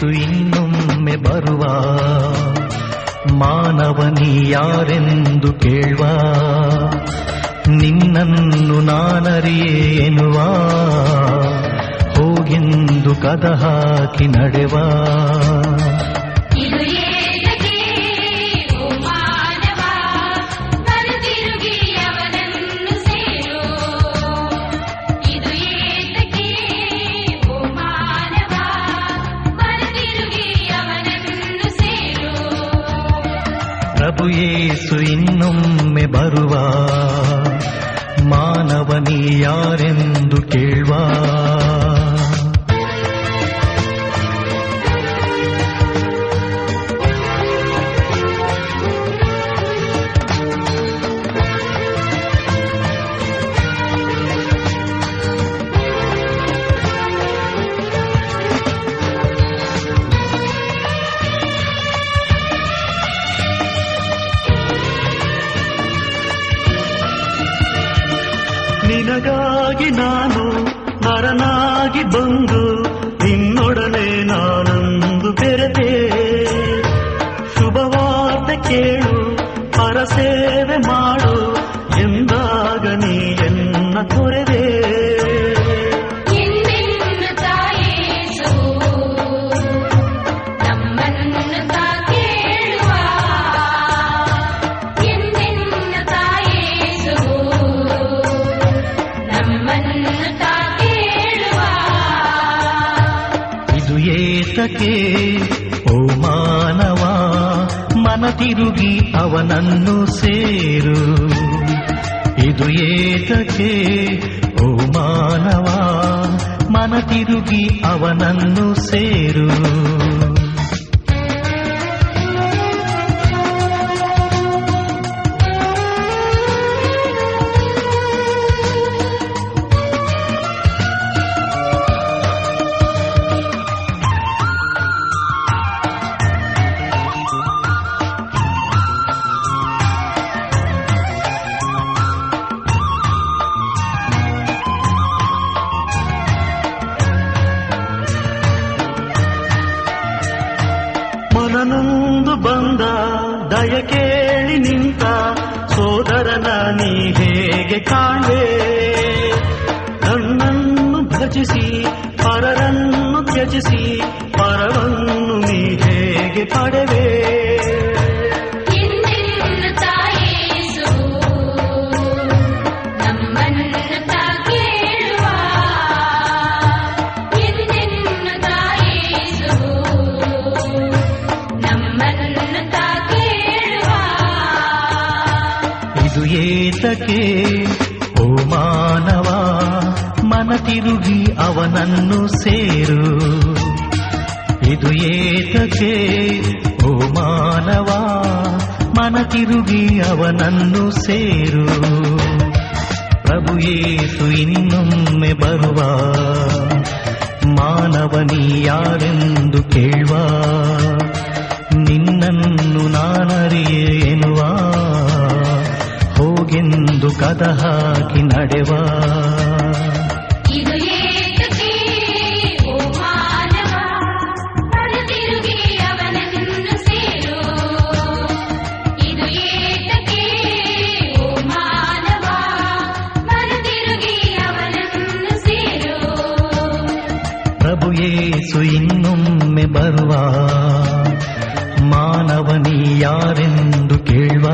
ಯೇಸು ಇನ್ನೊಮ್ಮೆ ಬರುವ ಮಾನವನಿ ಯಾರೆಂದು ಕೇಳುವ. ನಿನ್ನನ್ನು ನಾನರಿಯೇ ಎನ್ನುವ ಹೋಗೆಂದು ಕದ ಹಾಕಿ ನಡೆವ. ಪ್ರಭು ಯೇಸು ಇನ್ನೊಮ್ಮೆ ಬರುವ ಮಾನವನಿ ಯಾರೆಂದು ಕೇಳುವ ನಿನಗಾಗಿ ನಾನು ಮರನಾಗಿ ಬಂದು ಏತಕ್ಕೆ ಓ ಮಾನವ ಮನ ತಿರುಗಿ ಅವನನ್ನು ಸೇರು. ಇದು ಏತಕ್ಕೆ ಓ ಮಾನವ ಮನ ತಿರುಗಿ ಅವನನ್ನು ಸೇರು. ಮನನೊಂದು ಬಂದ, ದಯ ಕೇಳಿ ನಿಂತ, ಸೋದರನ ನೀ ಹೇಗೆ ಕಾಣೆ? ನನ್ನನ್ನು ಭಜಿಸಿ ಪರರನ್ನು ತ್ಯಜಿಸಿ ಪರವನ್ನು ನೀ ಹೇಗೆ ಪಡೆವೆ? ಇದು ಏತಕ್ಕೆ? ಓ ಮಾನವ ಮನ ತಿರುಗಿ ಅವನನ್ನು ಸೇರು. ಇದು ಏತಕೆ ಓ ಮಾನವ ಮನ ತಿರುಗಿ ಅವನನ್ನು ಸೇರು. ಪ್ರಭು ಯೇಸು ಇನ್ನೊಮ್ಮೆ ಬರುವ ಮಾನವನಿ ಯಾರೆಂದು ಕೇಳುವ. ನಿನ್ನನ್ನು ನಾನರಿಯೇ ಎನ್ನುವ. ಹೋಗೆಂದು ಕದ ಹಾಕಿ ನಡೆವ. ಯೇಸು ಇನ್ನೊಮ್ಮೆ ಬರುವ. ಮಾನವನಿ ಯಾರೆಂದು ಕೇಳುವ.